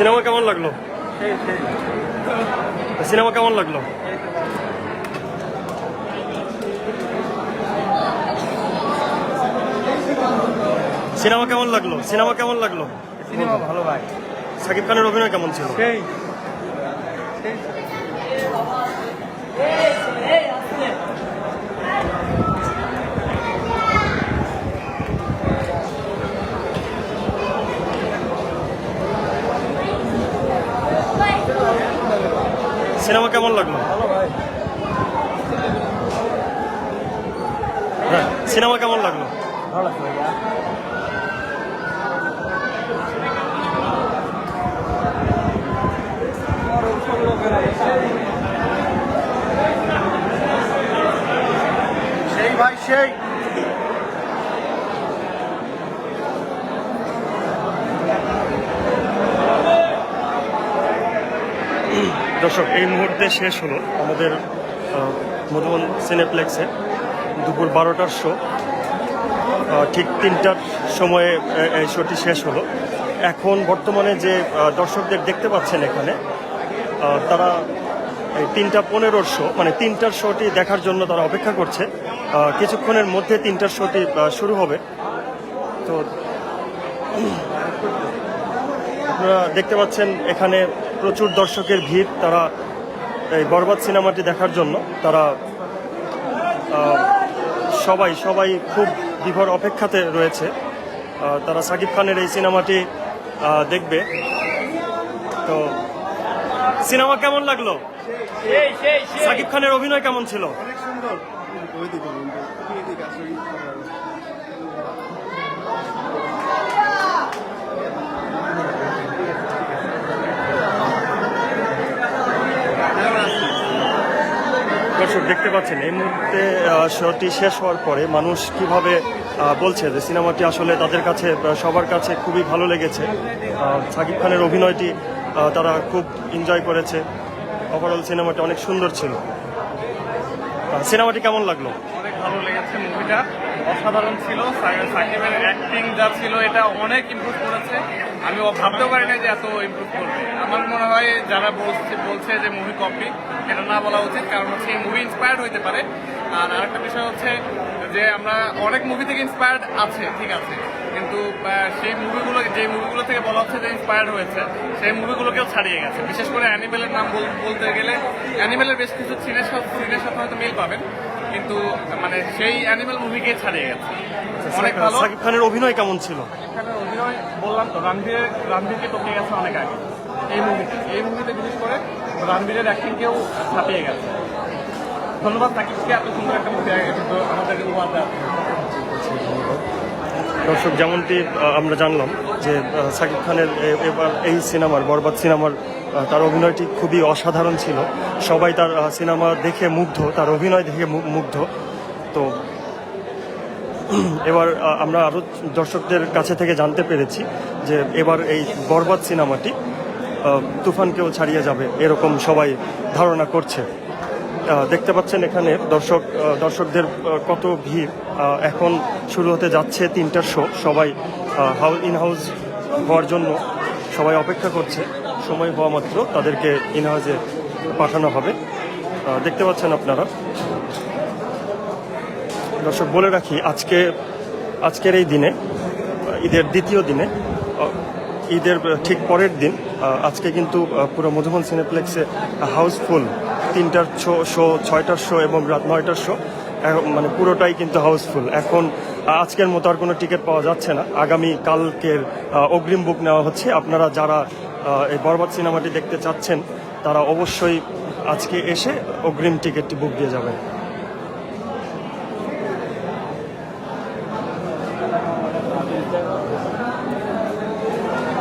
Cinema কেমন লাগল? Cinema কেমন লাগল? সিনেমা কেমন লাগল? সিনেমা কেমন লাগল? সিনেমা ভালো ভাই। সাকিব খানের অভিনয় কেমন ছিল? সেই সিনেমা কেমন লাগল ভালো ভাই হ্যাঁ সিনেমা কেমন লাগল ভালো লাগছে ভাইয়া সেই ভাই সেই দর্শক, এই মুহূর্তে শেষ হলো আমাদের মধুবন সিনেপ্লেক্সে দুপুর বারোটার শো ঠিক তিনটার সময়ে এই শোটি শেষ হলো। এখন বর্তমানে যে দর্শকদের দেখতে পাচ্ছেন এখানে তারা এই তিনটা পনেরোর শো মানে তিনটার শোটি দেখার জন্য তারা অপেক্ষা করছে। কিছুক্ষণের মধ্যে তিনটার শোটি শুরু হবে। তো, আপনারা দেখতে পাচ্ছেন এখানে প্রচুর দর্শকের ভিড় তারা এই বরবাদ সিনেমাটি দেখার জন্য। তারা সবাই সবাই খুব বিভর অপেক্ষাতে রয়েছে। তারা সাকিব খানের এই সিনেমাটি দেখবে। তো সিনেমা কেমন লাগল? সাকিব খানের অভিনয় কেমন ছিল? অনেক সুন্দর। দর্শক দেখতে পাচ্ছেন, এই মুহূর্তে শোটি শেষ হওয়ার পরে মানুষ কীভাবে বলছে যে সিনেমাটি আসলে তাদের কাছে সবার কাছে খুবই ভালো লেগেছে। সাকিব খানের অভিনয়টি তারা খুব এনজয় করেছে। ওভারঅল সিনেমাটি অনেক সুন্দর ছিল। সিনেমাটি কেমন লাগল? অনেক ভালো লেগেছে মুভিটা অসাধারণ ছিল সাকিবের অ্যাক্টিং যা ছিল, এটা অনেক ইম্প্রুভ করেছে। আমি ভাবতেও পারি না যে এত ইমপ্রুভ করবে। আমার মনে হয় যারা বলছে বলছে যে মুভি কপি এটা না বলা উচিত, কারণ হচ্ছে এই মুভি ইন্সপায়ার্ড হইতে পারে। আর আরেকটা বিষয় হচ্ছে যে আমরা অনেক মুভি থেকে ইন্সপায়ার্ড আছে, ঠিক আছে। কিন্তু সেই মুভিগুলো যে মুভিগুলো থেকে বলা হচ্ছে যে ইন্সপায়ার্ড হয়েছে, সেই মুভিগুলোকেও ছাড়িয়ে গেছে। বিশেষ করে অ্যানিমেলের নাম বল- বলতে গেলে অ্যানিমেলের বেশ কিছু সিনের সাথে সিনের সাথে হয়তো মিল পাবেন। কিন্তু মানে সেই অ্যানিমেল মুভিকে ছাড়িয়ে গেছে। অনেক ভালো। সাকিব খানের অভিনয় কেমন ছিল? এখানে অভিনয় বললাম তো রণবীর রণবীরকে টপকে গেছে অনেক আগে। এই মুভিতে এই মুভিতে বিশেষ করে রণবীরের অ্যাক্টিংকেও ছাপিয়ে গেছে। ধন্যবাদ সাকিবকে এত সুন্দর একটা মুভি আমাদেরকে উপহার দেওয়ার জন্য। দর্শক যেমনটি আমরা জানলাম যে সাকিব খানের এবার এই সিনেমার বরবাদ সিনেমার তার অভিনয়টি খুবই অসাধারণ ছিল। সবাই তার সিনেমা দেখে মুগ্ধ, তার অভিনয় দেখে মুগ্ধ। তো, এবার আমরা আরও দর্শকদের কাছে থেকে জানতে পেরেছি যে এবার এই বরবাদ সিনেমাটি তুফানকেও ছাড়িয়ে যাবে এরকম সবাই ধারণা করছে। দেখতে পাচ্ছেন এখানে দর্শক দর্শকদের কত ভিড়। এখন শুরু হতে যাচ্ছে তিনটার শো। সবাই হাউস ইন হাউস হওয়ার জন্য সবাই অপেক্ষা করছে। সময় হওয়া মাত্র তাদেরকে ইন হাউসে পাঠানো হবে। দেখতে পাচ্ছেন আপনারা। দর্শক, বলে রাখি, আজকে, আজকের এই দিনে, ঈদের দ্বিতীয় দিনে ঈদের ঠিক পরের দিন আজকে কিন্তু পুরো মধুবন সিনেপ্লেক্সে হাউসফুল তিনটার শো ছয়টার শো এবং রাত নয়টার শো মানে পুরোটাই কিন্তু হাউসফুল। এখন আজকের মতো আর কোনো টিকিট পাওয়া যাচ্ছে না। আগামী কালকের অগ্রিম বুক নেওয়া হচ্ছে। আপনারা যারা এই বরবাদ সিনেমাটি দেখতে চাচ্ছেন, তারা অবশ্যই আজকে এসে অগ্রিম টিকিটটি বুক দিয়ে যাবেন।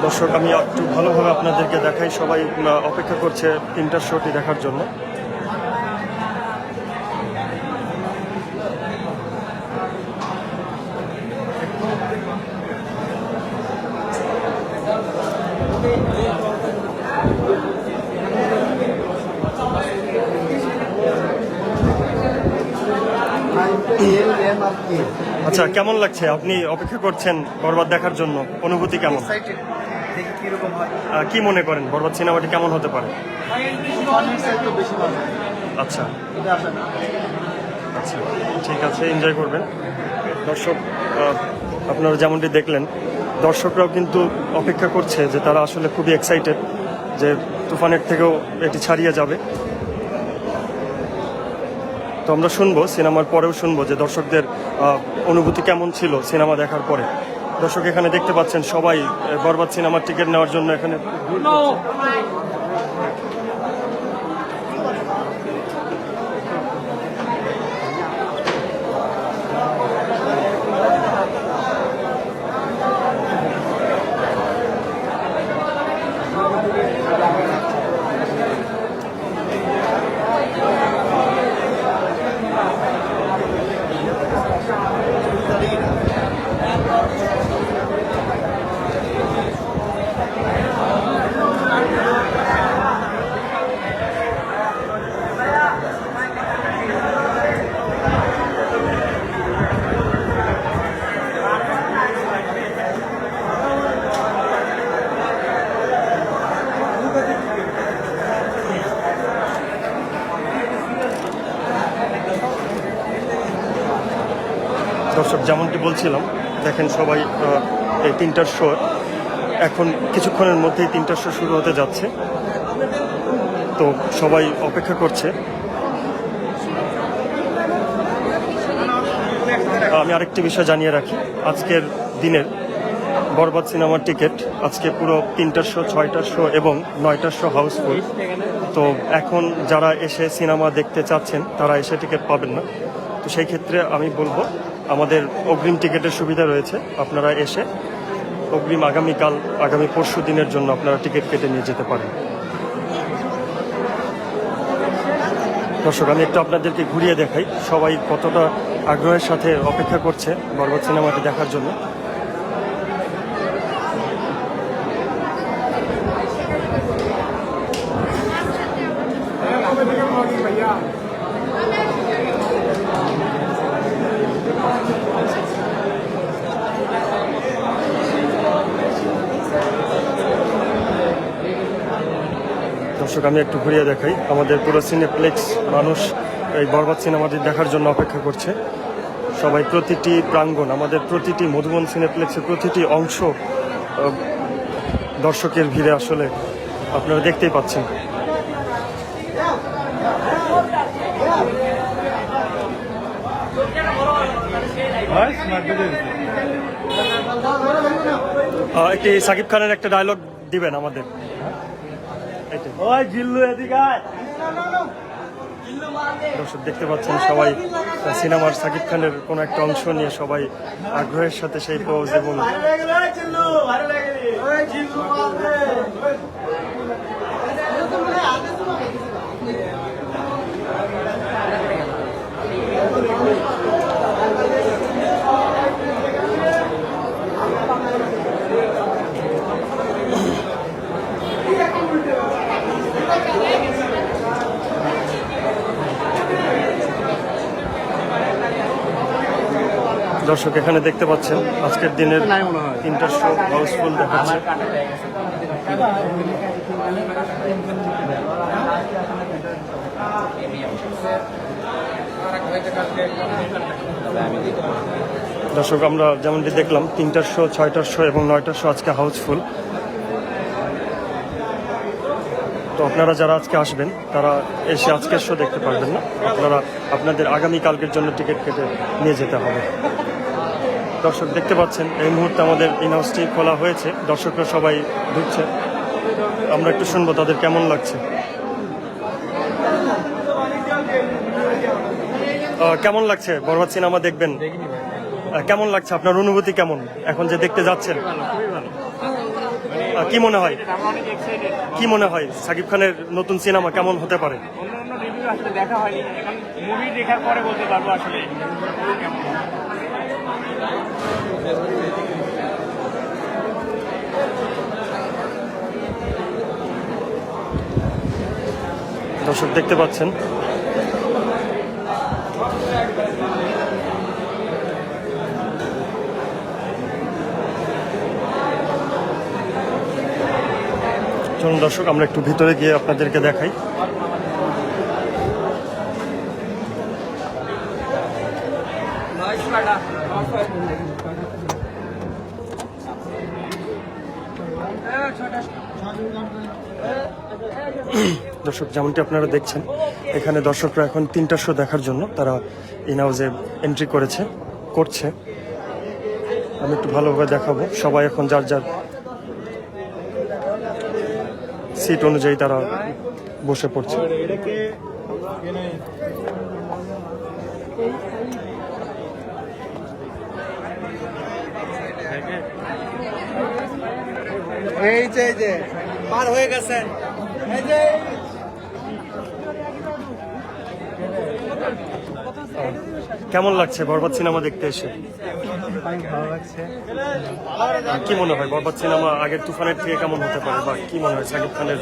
দর্শক, আমি একটু ভালোভাবে আপনাদেরকে দেখাই। সবাই অপেক্ষা করছে তিনটার শোটি দেখার জন্য। আচ্ছা কেমন লাগছে? আপনি অপেক্ষা করছেন বরবাদ দেখার জন্য। অনুভূতি কেমন? কি মনে করেন? বরবাদ সিনেমাটি কেমন হতে পারে? আচ্ছা। আচ্ছা ঠিক আছে এনজয় করবেন। দর্শক আপনারা যেমনটি দেখলেন দর্শকরাও কিন্তু অপেক্ষা করছে যে তারা আসলে খুবই এক্সাইটেড যে তুফানের থেকেও এটি ছাড়িয়ে যাবে। তো আমরা শুনব সিনেমার পরেও শুনব যে দর্শকদের অনুভূতি কেমন ছিল সিনেমা দেখার পরে? দর্শক এখানে দেখতে পাচ্ছেন সবাই বরবাদ সিনেমার টিকিট নেওয়ার জন্য এখানে দর্শক যেমনটি বলছিলাম দেখেন সবাই এই তিনটার শো এখন কিছুক্ষণের মধ্যেই তিনটার শো শুরু হতে যাচ্ছে। তো সবাই অপেক্ষা করছে। আমি আরেকটি বিষয় জানিয়ে রাখি। আজকের দিনের বরবাদ সিনেমার টিকিট, আজকে পুরো তিনটার শো ছয়টার শো এবং নয়টার শো হাউসফুল তো এখন যারা এসে সিনেমা দেখতে চাচ্ছেন, তারা এসে টিকিট পাবেন না। তো সেই ক্ষেত্রে আমি বলব আমাদের অগ্রিম টিকিটের সুবিধা রয়েছে, আপনারা এসে অগ্রিম আগামীকাল, আগামী পরশু দিনের জন্য আপনারা টিকিট কেটে নিয়ে যেতে পারেন। দর্শক, আমি একটু আপনাদেরকে ঘুরিয়ে দেখাই সবাই কতটা আগ্রহের সাথে অপেক্ষা করছে বরবাদ সিনেমাটি দেখার জন্য। দর্শক, আমি একটু ঘুরিয়ে দেখাই। আমাদের পুরো সিনেপ্লেক্স মানুষ এই বরবাদ সিনেমাটি দেখার জন্য অপেক্ষা করছে। সবাই প্রতিটি প্রাঙ্গণ, আমাদের প্রতিটি মধুবন সিনেপ্লেক্সের প্রতিটি অংশ দর্শকের ভিড়ে আসলে আপনারা দেখতেই পাচ্ছেন। একটি সাকিব খানের একটা ডায়লগ দিবেন আমাদের। ওই জিল্লু দর্শক দেখতে পাচ্ছেন সবাই সিনেমার সাকিব খানের কোনো একটা অংশ নিয়ে সবাই আগ্রহের সাথে সেই পোজ এবং ভালো লাগল ওই জিল্লু ভালো লাগলি ওই জিল্লু মারবে দর্শক এখানে দেখতে পাচ্ছেন, আজকের দিনের তিনটার শো হাউসফুল দেখাচ্ছে। দর্শক, আমরা যেমনটি দেখলাম তিনটার শো ছয়টার শো এবং নয়টার শো আজকে হাউসফুল তো আপনারা যারা আজকে আসবেন, তারা এসে আজকের শো দেখতে পারবেন না। আপনারা, আপনাদের আগামীকালকের জন্য টিকিট কেটে নিয়ে যেতে হবে। দর্শক দেখতে পাচ্ছেন, এই মুহূর্তে আমাদের ইন খোলা হয়েছে। দর্শকরা সবাই ঢুকছে। আমরা একটু শুনব তাদের কেমন লাগছে। কেমন লাগছে? বরবাদ সিনেমা দেখবেন? কেমন লাগছে? আপনার অনুভূতি কেমন? এখন যে দেখতে যাচ্ছেন। কি মনে হয়? কি মনে হয়? সাকিব খানের নতুন সিনেমা কেমন হতে পারে? দেখা হয়নি। মুভি দেখার পরে বলতে পারব আসলে। দর্শক দেখতে পাচ্ছেন। চলুন দর্শক আমরা একটু ভিতরে গিয়ে আপনাদেরকে দেখাই। দর্শক, যেমনটি আপনারা দেখছেন, এখানে দর্শকরা এখন তিনটা শো দেখার জন্য তারা ইন হাউসে এন্ট্রি করেছে, করছে। আমি একটু ভালোভাবে দেখাবো। সবাই এখন যার যার সিট অনুযায়ী তারা বসে পড়ছে। এই যে এই যে পার হয়ে গেছেন এই যে কেমন লাগছে বরবাদ সিনেমা দেখতে এসে? অনেক ভালো লাগছে। কি মনে হয় বরবাদ সিনেমা আগের তুফানের থেকে কেমন হতে পারে? বা কি মনে হয় সাকিব খানের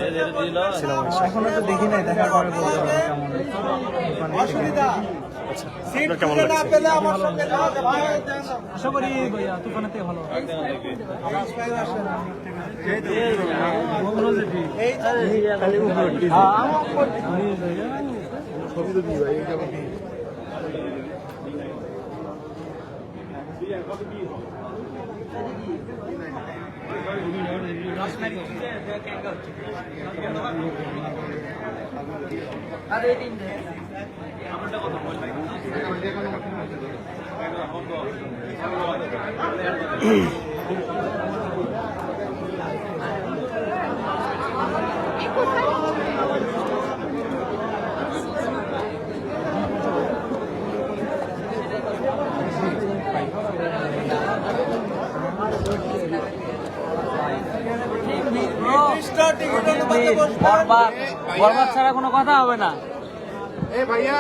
সিনেমা এসে? এখনও তো দেখি নাই দেখার পরে বলতে পারব কেমন। আচ্ছা আপনার কেমন লাগছে? আশা করি ভাইয়া তুফানের থেকে ভালো বরবাদ বরবাদ ছাড়া কোনো কথা হবে না। ए भैया।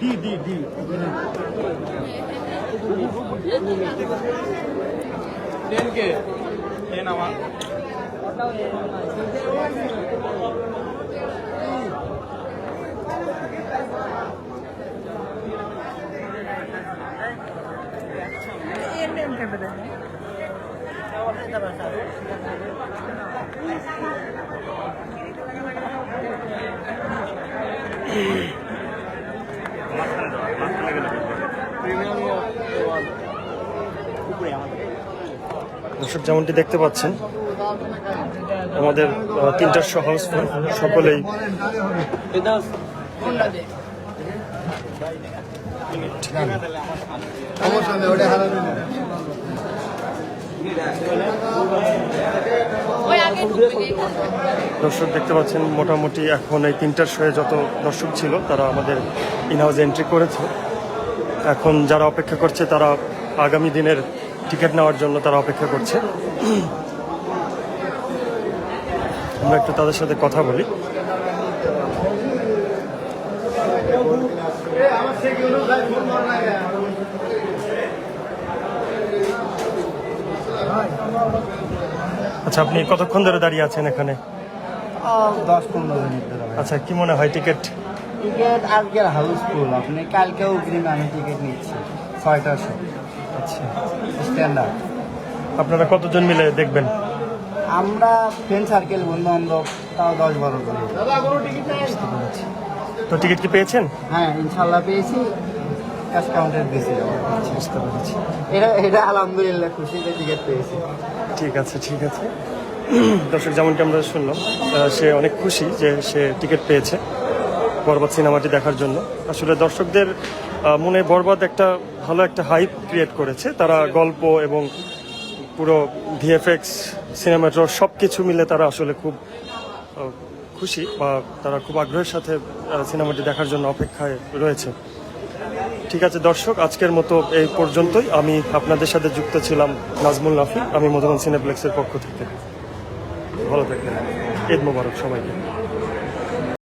D D D. टेन के। टेन आवा। ఏం ఏం కదా দর্শক যেমনটি দেখতে পাচ্ছেন আমাদের আহ, তিনটা শো হাউসফুল সকলেই আগে ঢুকবে দর্শক দেখতে পাচ্ছেন, মোটামুটি এখন এই তিনটার শোয়ে যত দর্শক ছিল, তারা আমাদের ইনহাউসে এন্ট্রি করেছে। এখন যারা অপেক্ষা করছে, তারা আগামী দিনের টিকিট নেওয়ার জন্য তারা অপেক্ষা করছে। আমরা একটু তাদের সাথে কথা বলি। আচ্ছা আপনি কতক্ষণ ধরে দাঁড়িয়ে আছেন এখানে? দশ পনেরো মিনিট আচ্ছা কি মনে হয় টিকিট? টিকিট আজকের হাউসফুল আপনি কালকে অগ্রিম আমি টিকিট নিচ্ছি ছয়টার শো আচ্ছা। স্ট্যান্ডার্ড। আপনারা কতজন মিলে দেখবেন? আমরা ফ্রেন্ড সার্কেল বন্ধু বান্ধব তাও দশ বারো জন। তো টিকিট কি পেয়েছেন? হ্যাঁ ইনশাল্লাহ পেয়েছি। ক্যাশ কাউন্টার দিয়েছি বুঝতে পেরেছি এটা এটা আলহামদুলিল্লাহ খুশিতে টিকিট পেয়েছি। ঠিক আছে ঠিক আছে। দর্শক, যেমনটি আমরা শুনলাম সে অনেক খুশি যে সে টিকিট পেয়েছে বরবাদ সিনেমাটি দেখার জন্য। আসলে দর্শকদের মনে বরবাদ একটা ভালো একটা হাইপ ক্রিয়েট করেছে। তারা গল্প এবং পুরো ভিএফএক্স সিনেমাটোর সব কিছু মিলে তারা আসলে খুব খুশি বা তারা খুব আগ্রহের সাথে সিনেমাটি দেখার জন্য অপেক্ষায় রয়েছে। ঠিক আছে, দর্শক, আজকের মতো এই পর্যন্তই। আমি আপনাদের সাথে যুক্ত ছিলাম নাজমুল নাফি আমি মধুবন সিনেপ্লেক্সের পক্ষ থেকে। ভালো থাকবেন। ঈদ মোবারক সবাইকে।